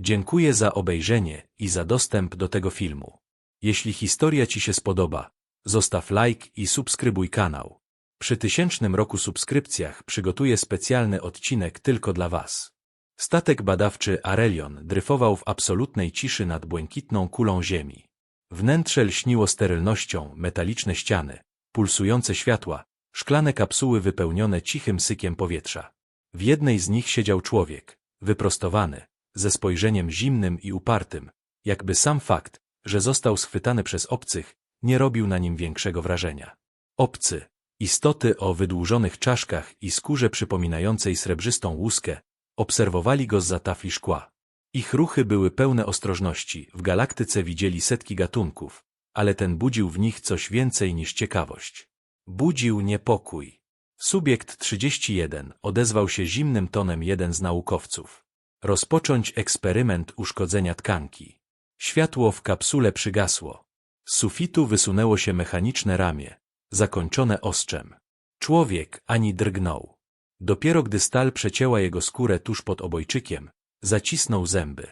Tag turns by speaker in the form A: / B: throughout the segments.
A: Dziękuję za obejrzenie i za dostęp do tego filmu. Jeśli historia Ci się spodoba, zostaw like i subskrybuj kanał. Przy tysięcznym roku subskrypcjach przygotuję specjalny odcinek tylko dla Was. Statek badawczy Arelion dryfował w absolutnej ciszy nad błękitną kulą Ziemi. Wnętrze lśniło sterylnością, metaliczne ściany, pulsujące światła, szklane kapsuły wypełnione cichym sykiem powietrza. W jednej z nich siedział człowiek, wyprostowany, ze spojrzeniem zimnym i upartym, jakby sam fakt, że został schwytany przez obcych, nie robił na nim większego wrażenia. Obcy, istoty o wydłużonych czaszkach i skórze przypominającej srebrzystą łuskę, obserwowali go z tafli szkła. Ich ruchy były pełne ostrożności, w galaktyce widzieli setki gatunków, ale ten budził w nich coś więcej niż ciekawość. Budził niepokój. Subiekt 31 odezwał się zimnym tonem jeden z naukowców. Rozpocząć eksperyment uszkodzenia tkanki. Światło w kapsule przygasło. Z sufitu wysunęło się mechaniczne ramię, zakończone ostrzem. Człowiek ani drgnął. Dopiero gdy stal przecięła jego skórę tuż pod obojczykiem, zacisnął zęby.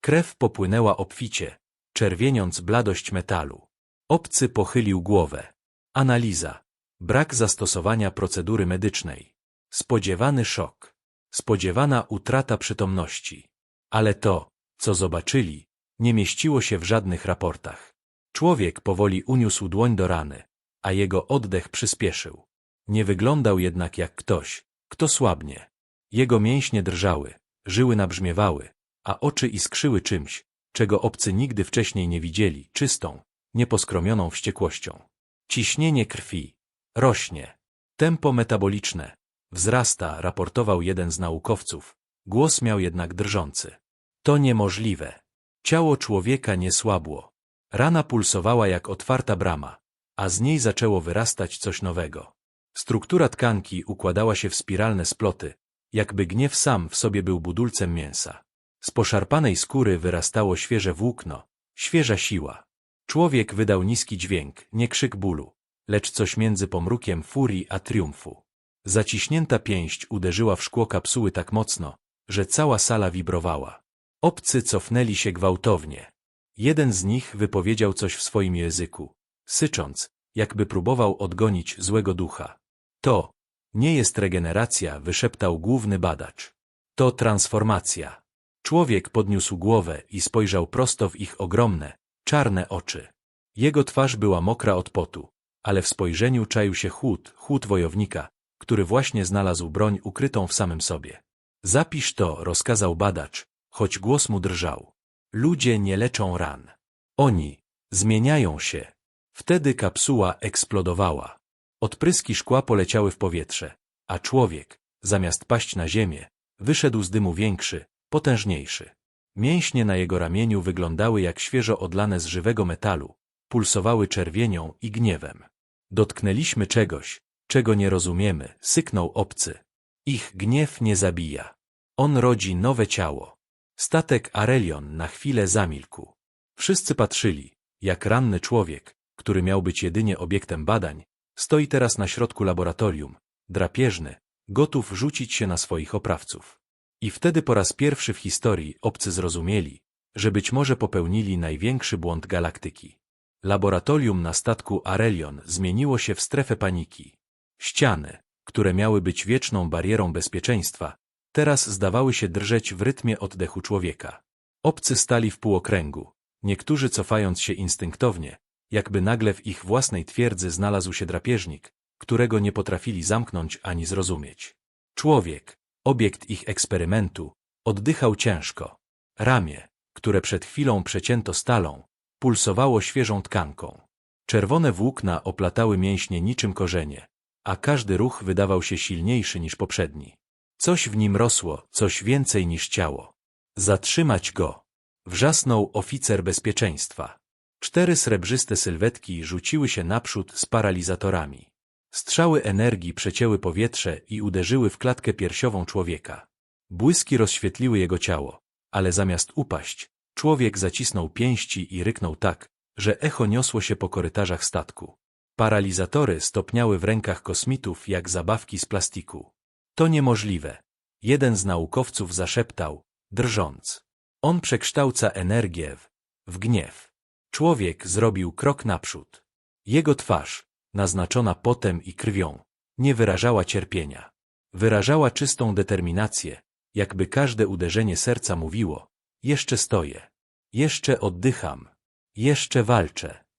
A: Krew popłynęła obficie, czerwieniąc bladość metalu. Obcy pochylił głowę. Analiza. Brak zastosowania procedury medycznej. Spodziewany szok. Spodziewana utrata przytomności. Ale to, co zobaczyli, nie mieściło się w żadnych raportach. Człowiek powoli uniósł dłoń do rany, a jego oddech przyspieszył. Nie wyglądał jednak jak ktoś, kto słabnie. Jego mięśnie drżały, żyły nabrzmiewały, a oczy iskrzyły czymś, czego obcy nigdy wcześniej nie widzieli, czystą, nieposkromioną wściekłością. Ciśnienie krwi rośnie. Tempo metaboliczne wzrasta, raportował jeden z naukowców. Głos miał jednak drżący. To niemożliwe. Ciało człowieka nie słabło. Rana pulsowała jak otwarta brama, a z niej zaczęło wyrastać coś nowego. Struktura tkanki układała się w spiralne sploty, jakby gniew sam w sobie był budulcem mięsa. Z poszarpanej skóry wyrastało świeże włókno, świeża siła. Człowiek wydał niski dźwięk, nie krzyk bólu, lecz coś między pomrukiem furii a triumfu. Zaciśnięta pięść uderzyła w szkło kapsuły tak mocno, że cała sala wibrowała. Obcy cofnęli się gwałtownie. Jeden z nich wypowiedział coś w swoim języku, sycząc, jakby próbował odgonić złego ducha. To nie jest regeneracja, wyszeptał główny badacz. To transformacja. Człowiek podniósł głowę i spojrzał prosto w ich ogromne, czarne oczy. Jego twarz była mokra od potu, ale w spojrzeniu czaił się chłód, chłód wojownika, który właśnie znalazł broń ukrytą w samym sobie. Zapisz to, rozkazał badacz, choć głos mu drżał. Ludzie nie leczą ran. Oni zmieniają się. Wtedy kapsuła eksplodowała. Odpryski szkła poleciały w powietrze, a człowiek, zamiast paść na ziemię, wyszedł z dymu większy, potężniejszy. Mięśnie na jego ramieniu wyglądały jak świeżo odlane z żywego metalu, pulsowały czerwienią i gniewem. Dotknęliśmy czegoś, czego nie rozumiemy, syknął obcy. Ich gniew nie zabija. On rodzi nowe ciało. Statek Arelion na chwilę zamilkł. Wszyscy patrzyli, jak ranny człowiek, który miał być jedynie obiektem badań, stoi teraz na środku laboratorium, drapieżny, gotów rzucić się na swoich oprawców. I wtedy po raz pierwszy w historii obcy zrozumieli, że być może popełnili największy błąd galaktyki. Laboratorium na statku Arelion zmieniło się w strefę paniki. Ściany, które miały być wieczną barierą bezpieczeństwa, teraz zdawały się drżeć w rytmie oddechu człowieka. Obcy stali w półokręgu, niektórzy cofając się instynktownie, jakby nagle w ich własnej twierdzy znalazł się drapieżnik, którego nie potrafili zamknąć ani zrozumieć. Człowiek, obiekt ich eksperymentu, oddychał ciężko. Ramię, które przed chwilą przecięto stalą, pulsowało świeżą tkanką. Czerwone włókna oplatały mięśnie niczym korzenie, a każdy ruch wydawał się silniejszy niż poprzedni. Coś w nim rosło, coś więcej niż ciało. Zatrzymać go! Wrzasnął oficer bezpieczeństwa. Cztery srebrzyste sylwetki rzuciły się naprzód z paralizatorami. Strzały energii przecięły powietrze i uderzyły w klatkę piersiową człowieka. Błyski rozświetliły jego ciało, ale zamiast upaść, człowiek zacisnął pięści i ryknął tak, że echo niosło się po korytarzach statku. Paralizatory stopniały w rękach kosmitów jak zabawki z plastiku. To niemożliwe. Jeden z naukowców zaszeptał, drżąc. On przekształca energię w, w gniew. Człowiek zrobił krok naprzód. Jego twarz, naznaczona potem i krwią, nie wyrażała cierpienia. Wyrażała czystą determinację, jakby każde uderzenie serca mówiło, jeszcze stoję, jeszcze oddycham, jeszcze walczę.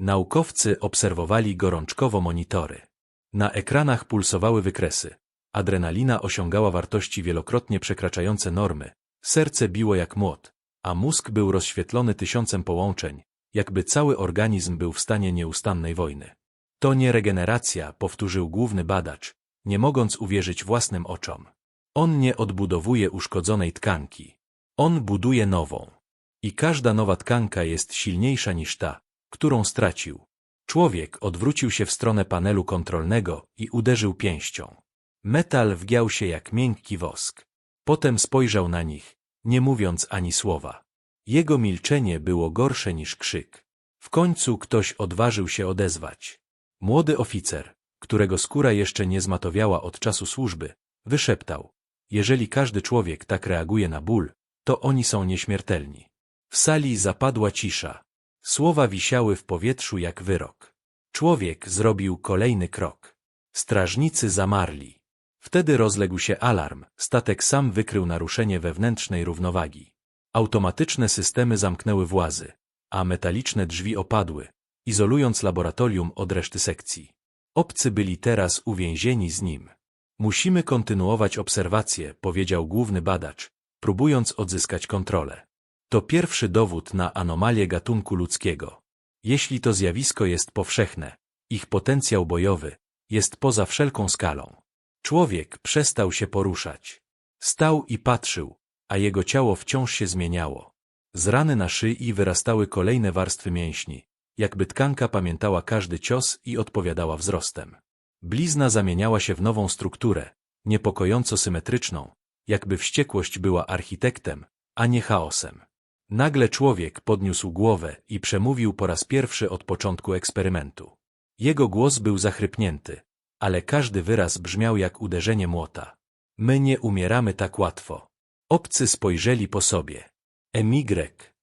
A: Naukowcy obserwowali gorączkowo monitory. Na ekranach pulsowały wykresy. Adrenalina osiągała wartości wielokrotnie przekraczające normy, serce biło jak młot, a mózg był rozświetlony tysiącem połączeń, jakby cały organizm był w stanie nieustannej wojny. To nie regeneracja, powtórzył główny badacz, nie mogąc uwierzyć własnym oczom. On nie odbudowuje uszkodzonej tkanki. On buduje nową. I każda nowa tkanka jest silniejsza niż ta, którą stracił. Człowiek odwrócił się w stronę panelu kontrolnego i uderzył pięścią. Metal wgiął się jak miękki wosk. Potem spojrzał na nich, nie mówiąc ani słowa. Jego milczenie było gorsze niż krzyk. W końcu ktoś odważył się odezwać. Młody oficer, którego skóra jeszcze nie zmatowiała od czasu służby, wyszeptał. Jeżeli każdy człowiek tak reaguje na ból, to oni są nieśmiertelni. W sali zapadła cisza. Słowa wisiały w powietrzu jak wyrok. Człowiek zrobił kolejny krok. Strażnicy zamarli. Wtedy rozległ się alarm, statek sam wykrył naruszenie wewnętrznej równowagi. Automatyczne systemy zamknęły włazy, a metaliczne drzwi opadły, izolując laboratorium od reszty sekcji. Obcy byli teraz uwięzieni z nim. Musimy kontynuować obserwacje, powiedział główny badacz, próbując odzyskać kontrolę. To pierwszy dowód na anomalię gatunku ludzkiego. Jeśli to zjawisko jest powszechne, ich potencjał bojowy jest poza wszelką skalą. Człowiek przestał się poruszać. Stał i patrzył, a jego ciało wciąż się zmieniało. Z rany na szyi wyrastały kolejne warstwy mięśni, jakby tkanka pamiętała każdy cios i odpowiadała wzrostem. Blizna zamieniała się w nową strukturę, niepokojąco symetryczną, jakby wściekłość była architektem, a nie chaosem. Nagle człowiek podniósł głowę i przemówił po raz pierwszy od początku eksperymentu. Jego głos był zachrypnięty, ale każdy wyraz brzmiał jak uderzenie młota. My nie umieramy tak łatwo. Obcy spojrzeli po sobie. Emigrek.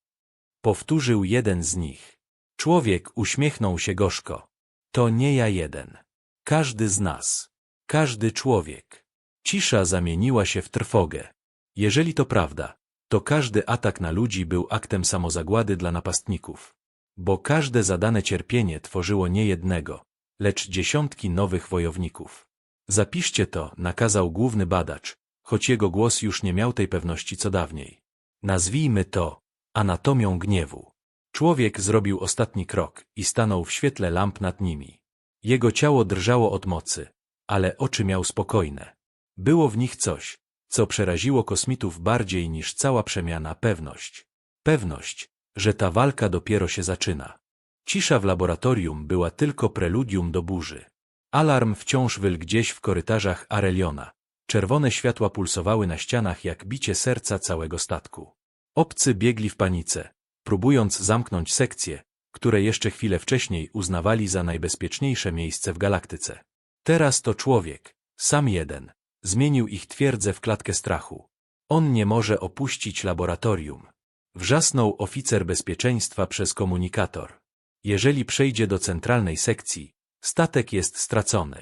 A: Powtórzył jeden z nich. Człowiek uśmiechnął się gorzko. To nie ja jeden. Każdy z nas. Każdy człowiek. Cisza zamieniła się w trwogę. Jeżeli to prawda, to każdy atak na ludzi był aktem samozagłady dla napastników. Bo każde zadane cierpienie tworzyło nie jednego, lecz dziesiątki nowych wojowników. Zapiszcie to, nakazał główny badacz, choć jego głos już nie miał tej pewności co dawniej. Nazwijmy to anatomią gniewu. Człowiek zrobił ostatni krok i stanął w świetle lamp nad nimi. Jego ciało drżało od mocy, ale oczy miał spokojne. Było w nich coś, co przeraziło kosmitów bardziej niż cała przemiana pewność. Pewność, że ta walka dopiero się zaczyna. Cisza w laboratorium była tylko preludium do burzy. Alarm wciąż wyl gdzieś w korytarzach Areliona. Czerwone światła pulsowały na ścianach jak bicie serca całego statku. Obcy biegli w panice, próbując zamknąć sekcje, które jeszcze chwilę wcześniej uznawali za najbezpieczniejsze miejsce w galaktyce. Teraz to człowiek, sam jeden, zmienił ich twierdzę w klatkę strachu. On nie może opuścić laboratorium. Wrzasnął oficer bezpieczeństwa przez komunikator. Jeżeli przejdzie do centralnej sekcji, statek jest stracony.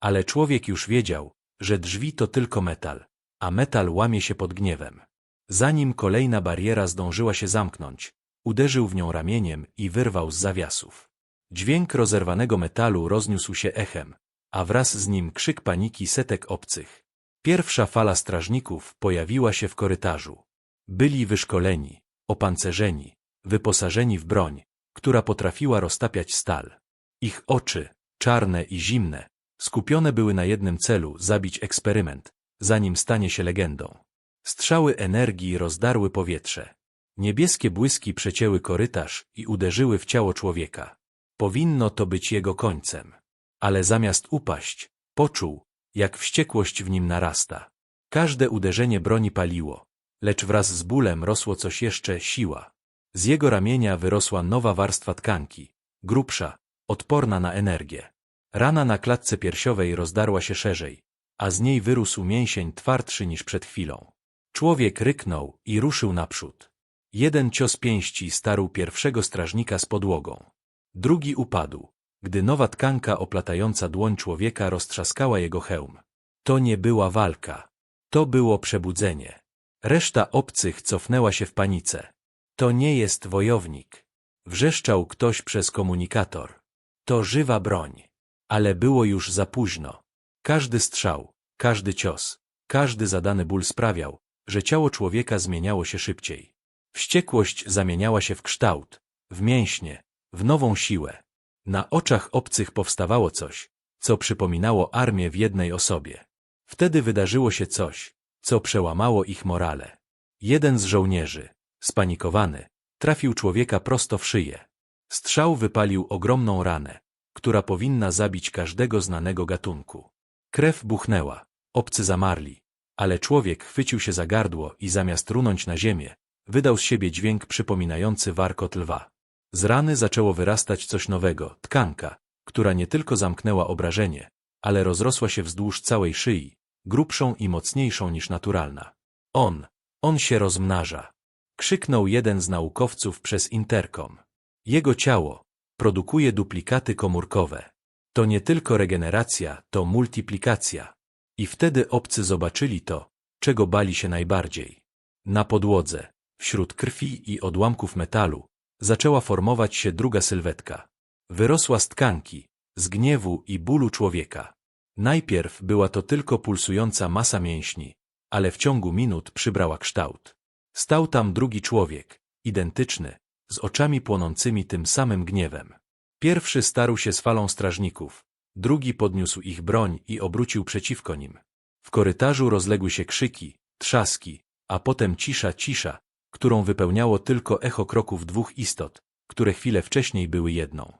A: Ale człowiek już wiedział, że drzwi to tylko metal, a metal łamie się pod gniewem. Zanim kolejna bariera zdążyła się zamknąć, uderzył w nią ramieniem i wyrwał z zawiasów. Dźwięk rozerwanego metalu rozniósł się echem, a wraz z nim krzyk paniki setek obcych. Pierwsza fala strażników pojawiła się w korytarzu. Byli wyszkoleni, opancerzeni, wyposażeni w broń, która potrafiła roztapiać stal. Ich oczy, czarne i zimne, skupione były na jednym celu zabić eksperyment, zanim stanie się legendą. Strzały energii rozdarły powietrze. Niebieskie błyski przecięły korytarz i uderzyły w ciało człowieka. Powinno to być jego końcem. Ale zamiast upaść, poczuł, jak wściekłość w nim narasta. Każde uderzenie broni paliło, lecz wraz z bólem rosło coś jeszcze siła. Z jego ramienia wyrosła nowa warstwa tkanki, grubsza, odporna na energię. Rana na klatce piersiowej rozdarła się szerzej, a z niej wyrósł mięsień twardszy niż przed chwilą. Człowiek ryknął i ruszył naprzód. Jeden cios pięści starł pierwszego strażnika z podłogą. Drugi upadł, gdy nowa tkanka oplatająca dłoń człowieka roztrzaskała jego hełm. To nie była walka. To było przebudzenie. Reszta obcych cofnęła się w panice. To nie jest wojownik. Wrzeszczał ktoś przez komunikator. To żywa broń. Ale było już za późno. Każdy strzał, każdy cios, każdy zadany ból sprawiał, że ciało człowieka zmieniało się szybciej. Wściekłość zamieniała się w kształt, w mięśnie, w nową siłę. Na oczach obcych powstawało coś, co przypominało armię w jednej osobie. Wtedy wydarzyło się coś, co przełamało ich morale. Jeden z żołnierzy, spanikowany, trafił człowieka prosto w szyję. Strzał wypalił ogromną ranę, która powinna zabić każdego znanego gatunku. Krew buchnęła, obcy zamarli, ale człowiek chwycił się za gardło i zamiast runąć na ziemię, wydał z siebie dźwięk przypominający warkot lwa. Z rany zaczęło wyrastać coś nowego, tkanka, która nie tylko zamknęła obrażenie, ale rozrosła się wzdłuż całej szyi, grubszą i mocniejszą niż naturalna. On, on się rozmnaża. Krzyknął jeden z naukowców przez interkom. Jego ciało produkuje duplikaty komórkowe. To nie tylko regeneracja, to multiplikacja. I wtedy obcy zobaczyli to, czego bali się najbardziej. Na podłodze, wśród krwi i odłamków metalu, zaczęła formować się druga sylwetka. Wyrosła z tkanki, z gniewu i bólu człowieka. Najpierw była to tylko pulsująca masa mięśni, ale w ciągu minut przybrała kształt. Stał tam drugi człowiek, identyczny, z oczami płonącymi tym samym gniewem. Pierwszy starł się z falą strażników, drugi podniósł ich broń i obrócił przeciwko nim. W korytarzu rozległy się krzyki, trzaski, a potem cisza, cisza, którą wypełniało tylko echo kroków dwóch istot, które chwilę wcześniej były jedną.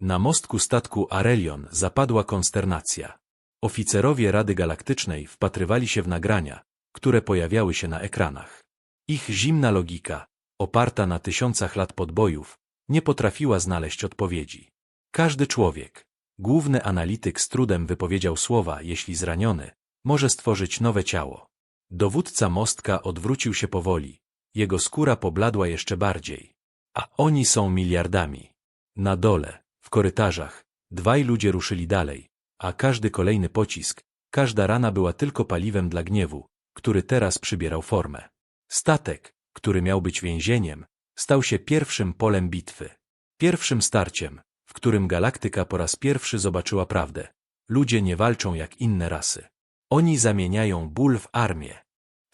A: Na mostku statku Arelion zapadła konsternacja. Oficerowie Rady Galaktycznej wpatrywali się w nagrania, które pojawiały się na ekranach. Ich zimna logika, oparta na tysiącach lat podbojów, nie potrafiła znaleźć odpowiedzi. Każdy człowiek, główny analityk z trudem wypowiedział słowa, jeśli zraniony, może stworzyć nowe ciało. Dowódca mostka odwrócił się powoli, jego skóra pobladła jeszcze bardziej. A oni są miliardami. Na dole, w korytarzach, dwaj ludzie ruszyli dalej, a każdy kolejny pocisk, każda rana była tylko paliwem dla gniewu, który teraz przybierał formę. Statek, który miał być więzieniem, stał się pierwszym polem bitwy. Pierwszym starciem, w którym galaktyka po raz pierwszy zobaczyła prawdę. Ludzie nie walczą jak inne rasy. Oni zamieniają ból w armię.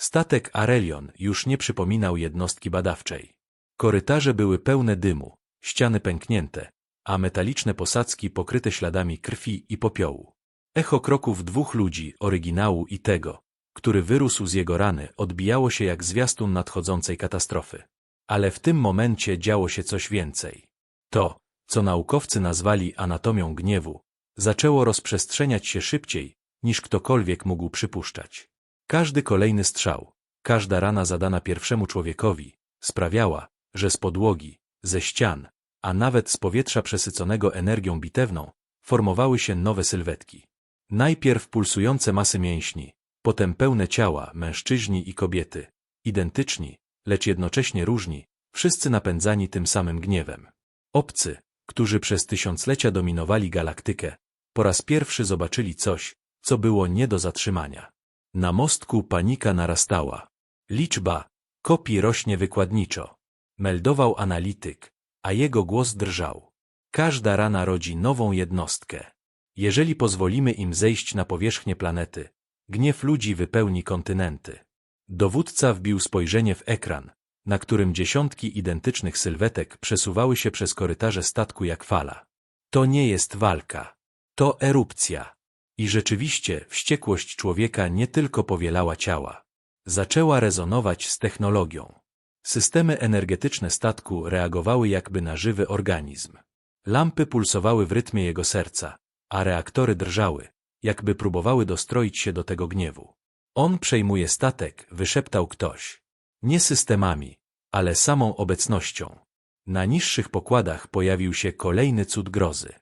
A: Statek Arelion już nie przypominał jednostki badawczej. Korytarze były pełne dymu, ściany pęknięte, a metaliczne posadzki pokryte śladami krwi i popiołu. Echo kroków dwóch ludzi, oryginału i tego, który wyrósł z jego rany, odbijało się jak zwiastun nadchodzącej katastrofy. Ale w tym momencie działo się coś więcej. To, co naukowcy nazwali anatomią gniewu, zaczęło rozprzestrzeniać się szybciej, niż ktokolwiek mógł przypuszczać. Każdy kolejny strzał, każda rana zadana pierwszemu człowiekowi, sprawiała, że z podłogi, ze ścian, a nawet z powietrza przesyconego energią bitewną, formowały się nowe sylwetki. Najpierw pulsujące masy mięśni, potem pełne ciała, mężczyźni i kobiety, identyczni, lecz jednocześnie różni, wszyscy napędzani tym samym gniewem. Obcy, którzy przez tysiąclecia dominowali galaktykę, po raz pierwszy zobaczyli coś, co było nie do zatrzymania. Na mostku panika narastała. Liczba kopii rośnie wykładniczo. Meldował analityk, a jego głos drżał. Każda rana rodzi nową jednostkę. Jeżeli pozwolimy im zejść na powierzchnię planety, gniew ludzi wypełni kontynenty. Dowódca wbił spojrzenie w ekran, na którym dziesiątki identycznych sylwetek przesuwały się przez korytarze statku jak fala. To nie jest walka. To erupcja. I rzeczywiście wściekłość człowieka nie tylko powielała ciała. Zaczęła rezonować z technologią. Systemy energetyczne statku reagowały jakby na żywy organizm. Lampy pulsowały w rytmie jego serca, a reaktory drżały, jakby próbowały dostroić się do tego gniewu. On przejmuje statek, wyszeptał ktoś. Nie systemami, ale samą obecnością. Na niższych pokładach pojawił się kolejny cud grozy.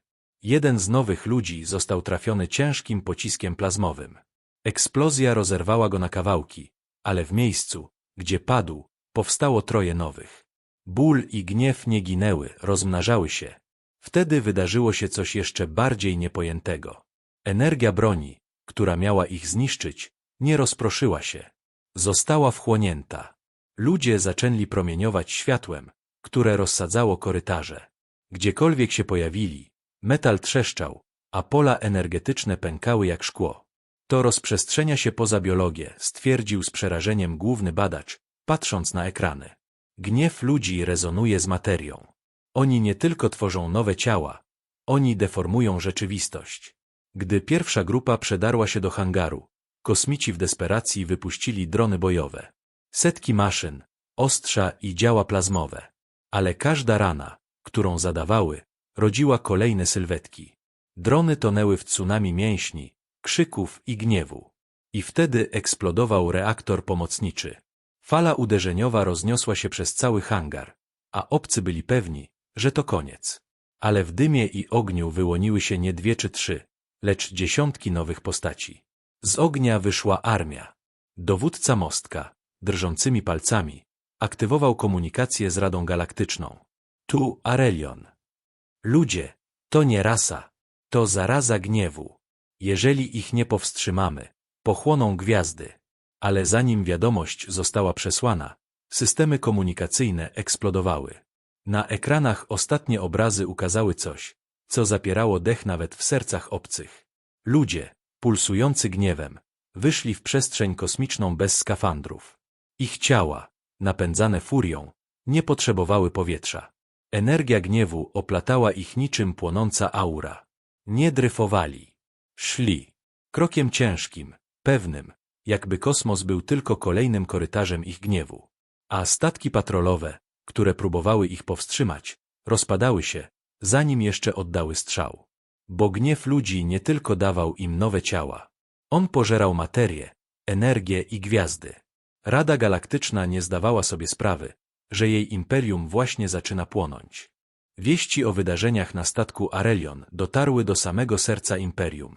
A: Jeden z nowych ludzi został trafiony ciężkim pociskiem plazmowym. Eksplozja rozerwała go na kawałki, ale w miejscu, gdzie padł, powstało troje nowych. Ból i gniew nie ginęły, rozmnażały się. Wtedy wydarzyło się coś jeszcze bardziej niepojętego. Energia broni, która miała ich zniszczyć, nie rozproszyła się. Została wchłonięta. Ludzie zaczęli promieniować światłem, które rozsadzało korytarze. Gdziekolwiek się pojawili, metal trzeszczał, a pola energetyczne pękały jak szkło. To rozprzestrzenia się poza biologię, stwierdził z przerażeniem główny badacz, patrząc na ekrany. Gniew ludzi rezonuje z materią. Oni nie tylko tworzą nowe ciała, oni deformują rzeczywistość. Gdy pierwsza grupa przedarła się do hangaru, kosmici w desperacji wypuścili drony bojowe. Setki maszyn, ostrza i działa plazmowe. Ale każda rana, którą zadawały, rodziła kolejne sylwetki. Drony tonęły w tsunami mięśni, krzyków i gniewu. I wtedy eksplodował reaktor pomocniczy. Fala uderzeniowa rozniosła się przez cały hangar, a obcy byli pewni, że to koniec. Ale w dymie i ogniu wyłoniły się nie dwie czy trzy, lecz dziesiątki nowych postaci. Z ognia wyszła armia. Dowódca mostka, drżącymi palcami, aktywował komunikację z Radą Galaktyczną. Tu Arelion. Ludzie, to nie rasa, to zaraza gniewu. Jeżeli ich nie powstrzymamy, pochłoną gwiazdy. Ale zanim wiadomość została przesłana, systemy komunikacyjne eksplodowały. Na ekranach ostatnie obrazy ukazały coś, co zapierało dech nawet w sercach obcych. Ludzie, pulsujący gniewem, wyszli w przestrzeń kosmiczną bez skafandrów. Ich ciała, napędzane furią, nie potrzebowały powietrza. Energia gniewu oplatała ich niczym płonąca aura. Nie dryfowali. Szli. Krokiem ciężkim, pewnym, jakby kosmos był tylko kolejnym korytarzem ich gniewu. A statki patrolowe, które próbowały ich powstrzymać, rozpadały się, zanim jeszcze oddały strzał. Bo gniew ludzi nie tylko dawał im nowe ciała. On pożerał materię, energię i gwiazdy. Rada Galaktyczna nie zdawała sobie sprawy, że jej imperium właśnie zaczyna płonąć. Wieści o wydarzeniach na statku Arelion dotarły do samego serca imperium.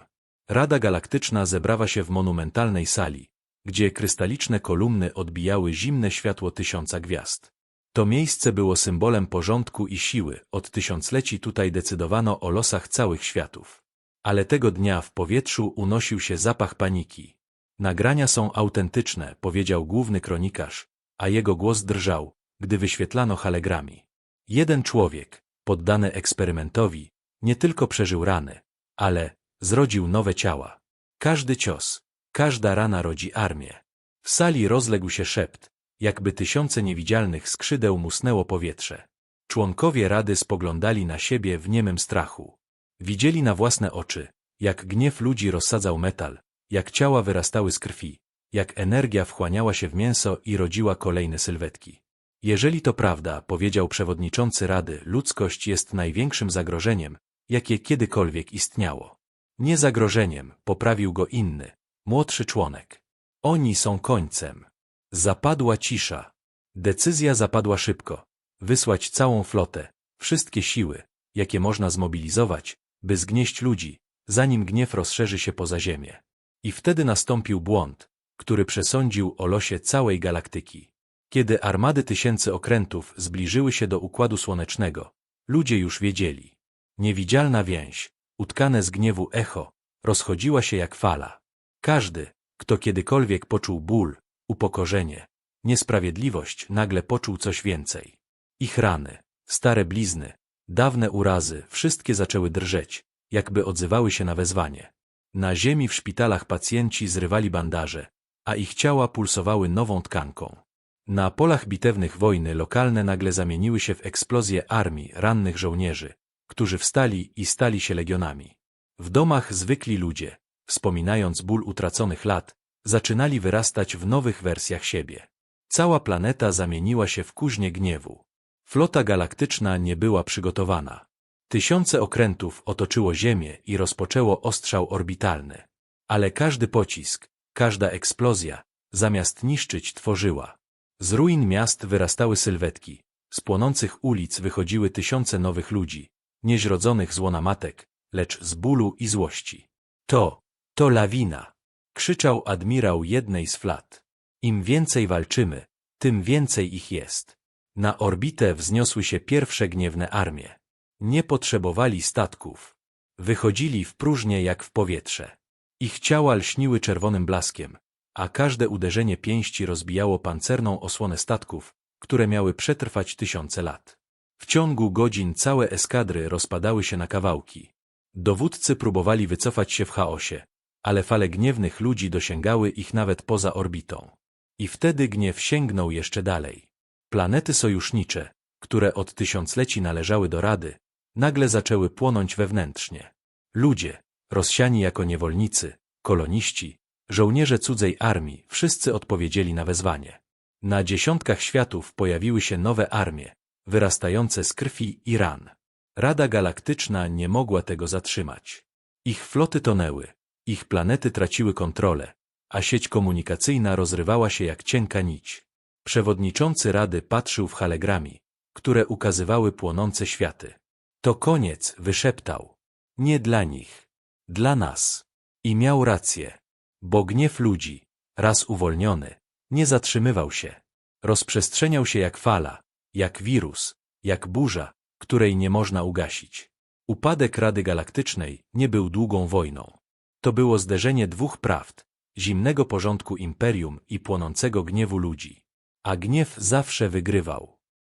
A: Rada Galaktyczna zebrała się w monumentalnej sali, gdzie krystaliczne kolumny odbijały zimne światło tysiąca gwiazd. To miejsce było symbolem porządku i siły, od tysiącleci tutaj decydowano o losach całych światów. Ale tego dnia w powietrzu unosił się zapach paniki. Nagrania są autentyczne, powiedział główny kronikarz, a jego głos drżał, gdy wyświetlano halegrami. Jeden człowiek, poddany eksperymentowi, nie tylko przeżył rany, ale zrodził nowe ciała. Każdy cios, każda rana rodzi armię. W sali rozległ się szept, jakby tysiące niewidzialnych skrzydeł musnęło powietrze. Członkowie rady spoglądali na siebie w niemym strachu. Widzieli na własne oczy, jak gniew ludzi rozsadzał metal, jak ciała wyrastały z krwi, jak energia wchłaniała się w mięso i rodziła kolejne sylwetki. Jeżeli to prawda, powiedział przewodniczący Rady, ludzkość jest największym zagrożeniem, jakie kiedykolwiek istniało. Nie zagrożeniem, poprawił go inny, młodszy członek. Oni są końcem. Zapadła cisza. Decyzja zapadła szybko. Wysłać całą flotę, wszystkie siły, jakie można zmobilizować, by zgnieść ludzi, zanim gniew rozszerzy się poza ziemię. I wtedy nastąpił błąd, który przesądził o losie całej galaktyki. Kiedy armady tysięcy okrętów zbliżyły się do Układu Słonecznego, ludzie już wiedzieli. Niewidzialna więź, utkane z gniewu echo, rozchodziła się jak fala. Każdy, kto kiedykolwiek poczuł ból, upokorzenie, niesprawiedliwość, nagle poczuł coś więcej. Ich rany, stare blizny, dawne urazy, wszystkie zaczęły drżeć, jakby odzywały się na wezwanie. Na ziemi w szpitalach pacjenci zrywali bandaże, a ich ciała pulsowały nową tkanką. Na polach bitewnych wojny lokalne nagle zamieniły się w eksplozję armii rannych żołnierzy, którzy wstali i stali się legionami. W domach zwykli ludzie, wspominając ból utraconych lat, zaczynali wyrastać w nowych wersjach siebie. Cała planeta zamieniła się w kuźnię gniewu. Flota galaktyczna nie była przygotowana. Tysiące okrętów otoczyło Ziemię i rozpoczęło ostrzał orbitalny. Ale każdy pocisk, każda eksplozja, zamiast niszczyć, tworzyła. Z ruin miast wyrastały sylwetki, z płonących ulic wychodziły tysiące nowych ludzi, nieźrodzonych z łona matek, lecz z bólu i złości. To, to lawina, krzyczał admirał jednej z flat. Im więcej walczymy, tym więcej ich jest. Na orbitę wzniosły się pierwsze gniewne armie. Nie potrzebowali statków. Wychodzili w próżnię jak w powietrze. Ich ciała lśniły czerwonym blaskiem, a każde uderzenie pięści rozbijało pancerną osłonę statków, które miały przetrwać tysiące lat. W ciągu godzin całe eskadry rozpadały się na kawałki. Dowódcy próbowali wycofać się w chaosie, ale fale gniewnych ludzi dosięgały ich nawet poza orbitą. I wtedy gniew sięgnął jeszcze dalej. Planety sojusznicze, które od tysiącleci należały do Rady, nagle zaczęły płonąć wewnętrznie. Ludzie, rozsiani jako niewolnicy, koloniści, żołnierze cudzej armii, wszyscy odpowiedzieli na wezwanie. Na dziesiątkach światów pojawiły się nowe armie, wyrastające z krwi i ran. Rada Galaktyczna nie mogła tego zatrzymać. Ich floty tonęły, ich planety traciły kontrolę, a sieć komunikacyjna rozrywała się jak cienka nić. Przewodniczący Rady patrzył w halegrami, które ukazywały płonące światy. To koniec, wyszeptał. Nie dla nich. Dla nas. I miał rację. Bo gniew ludzi, raz uwolniony, nie zatrzymywał się. Rozprzestrzeniał się jak fala, jak wirus, jak burza, której nie można ugasić. Upadek Rady Galaktycznej nie był długą wojną. To było zderzenie dwóch prawd, zimnego porządku imperium i płonącego gniewu ludzi. A gniew zawsze wygrywał.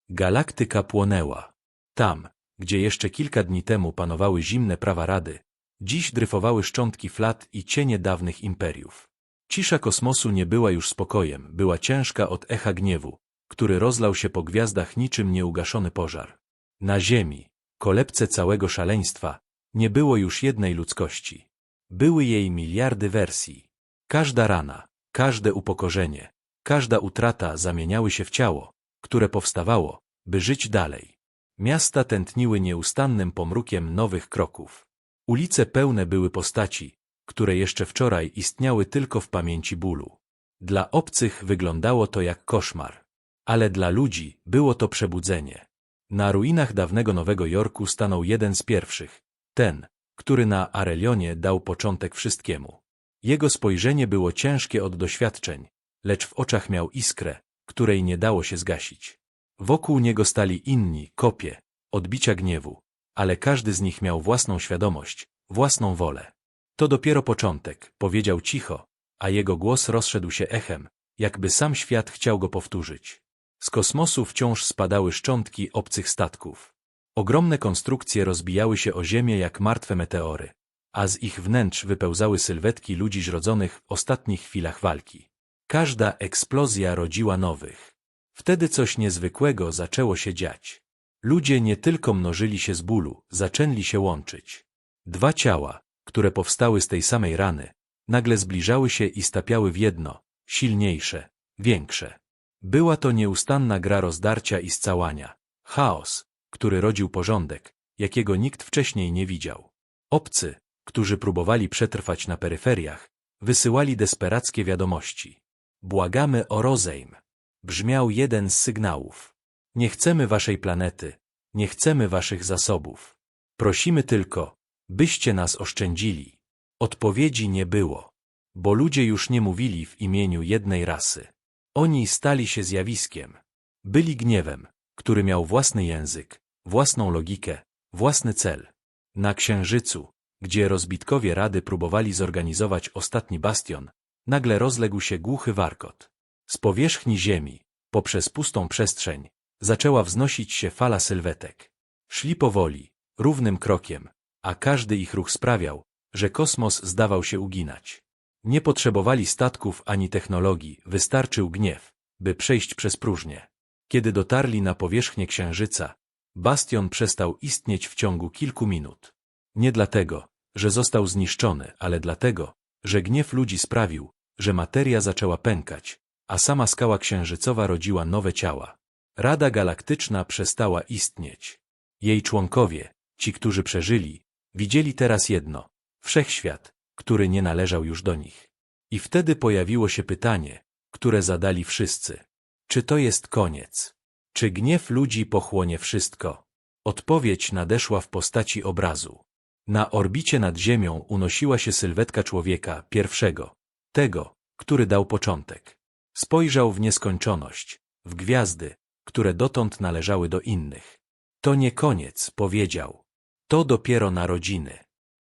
A: Galaktyka płonęła. Tam, gdzie jeszcze kilka dni temu panowały zimne prawa Rady, dziś dryfowały szczątki flat i cienie dawnych imperiów. Cisza kosmosu nie była już spokojem, była ciężka od echa gniewu, który rozlał się po gwiazdach niczym nieugaszony pożar. Na Ziemi, kolebce całego szaleństwa, nie było już jednej ludzkości. Były jej miliardy wersji. Każda rana, każde upokorzenie, każda utrata zamieniały się w ciało, które powstawało, by żyć dalej. Miasta tętniły nieustannym pomrukiem nowych kroków. Ulice pełne były postaci, które jeszcze wczoraj istniały tylko w pamięci bólu. Dla obcych wyglądało to jak koszmar, ale dla ludzi było to przebudzenie. Na ruinach dawnego Nowego Jorku stanął jeden z pierwszych, ten, który na Arelionie dał początek wszystkiemu. Jego spojrzenie było ciężkie od doświadczeń, lecz w oczach miał iskrę, której nie dało się zgasić. Wokół niego stali inni, kopie, odbicia gniewu, ale każdy z nich miał własną świadomość, własną wolę. To dopiero początek, powiedział cicho, a jego głos rozszedł się echem, jakby sam świat chciał go powtórzyć. Z kosmosu wciąż spadały szczątki obcych statków. Ogromne konstrukcje rozbijały się o ziemię jak martwe meteory, a z ich wnętrz wypełzały sylwetki ludzi zrodzonych w ostatnich chwilach walki. Każda eksplozja rodziła nowych. Wtedy coś niezwykłego zaczęło się dziać. Ludzie nie tylko mnożyli się z bólu, zaczęli się łączyć. Dwa ciała, które powstały z tej samej rany, nagle zbliżały się i stapiały w jedno, silniejsze, większe. Była to nieustanna gra rozdarcia i scałania, chaos, który rodził porządek, jakiego nikt wcześniej nie widział. Obcy, którzy próbowali przetrwać na peryferiach, wysyłali desperackie wiadomości. Błagamy o rozejm. Brzmiał jeden z sygnałów. Nie chcemy waszej planety, nie chcemy waszych zasobów. Prosimy tylko, byście nas oszczędzili. Odpowiedzi nie było, bo ludzie już nie mówili w imieniu jednej rasy. Oni stali się zjawiskiem. Byli gniewem, który miał własny język, własną logikę, własny cel. Na Księżycu, gdzie rozbitkowie Rady próbowali zorganizować ostatni bastion, nagle rozległ się głuchy warkot. Z powierzchni Ziemi, poprzez pustą przestrzeń, zaczęła wznosić się fala sylwetek. Szli powoli, równym krokiem, a każdy ich ruch sprawiał, że kosmos zdawał się uginać. Nie potrzebowali statków ani technologii, wystarczył gniew, by przejść przez próżnię. Kiedy dotarli na powierzchnię Księżyca, bastion przestał istnieć w ciągu kilku minut. Nie dlatego, że został zniszczony, ale dlatego, że gniew ludzi sprawił, że materia zaczęła pękać, a sama skała księżycowa rodziła nowe ciała. Rada Galaktyczna przestała istnieć. Jej członkowie, ci, którzy przeżyli, widzieli teraz jedno – wszechświat, który nie należał już do nich. I wtedy pojawiło się pytanie, które zadali wszyscy. Czy to jest koniec? Czy gniew ludzi pochłonie wszystko? Odpowiedź nadeszła w postaci obrazu. Na orbicie nad Ziemią unosiła się sylwetka człowieka, pierwszego, tego, który dał początek. Spojrzał w nieskończoność, w gwiazdy, które dotąd należały do innych. To nie koniec, powiedział. To dopiero narodziny.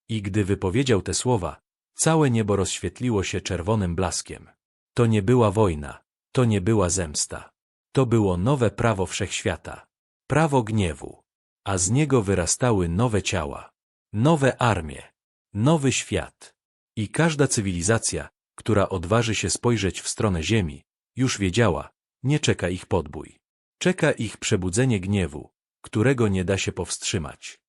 A: I gdy wypowiedział te słowa, całe niebo rozświetliło się czerwonym blaskiem. To nie była wojna, to nie była zemsta. To było nowe prawo wszechświata. Prawo gniewu. A z niego wyrastały nowe ciała, nowe armie, nowy świat. I każda cywilizacja, która odważy się spojrzeć w stronę Ziemi, już wiedziała, nie czeka ich podbój. Czeka ich przebudzenie gniewu, którego nie da się powstrzymać.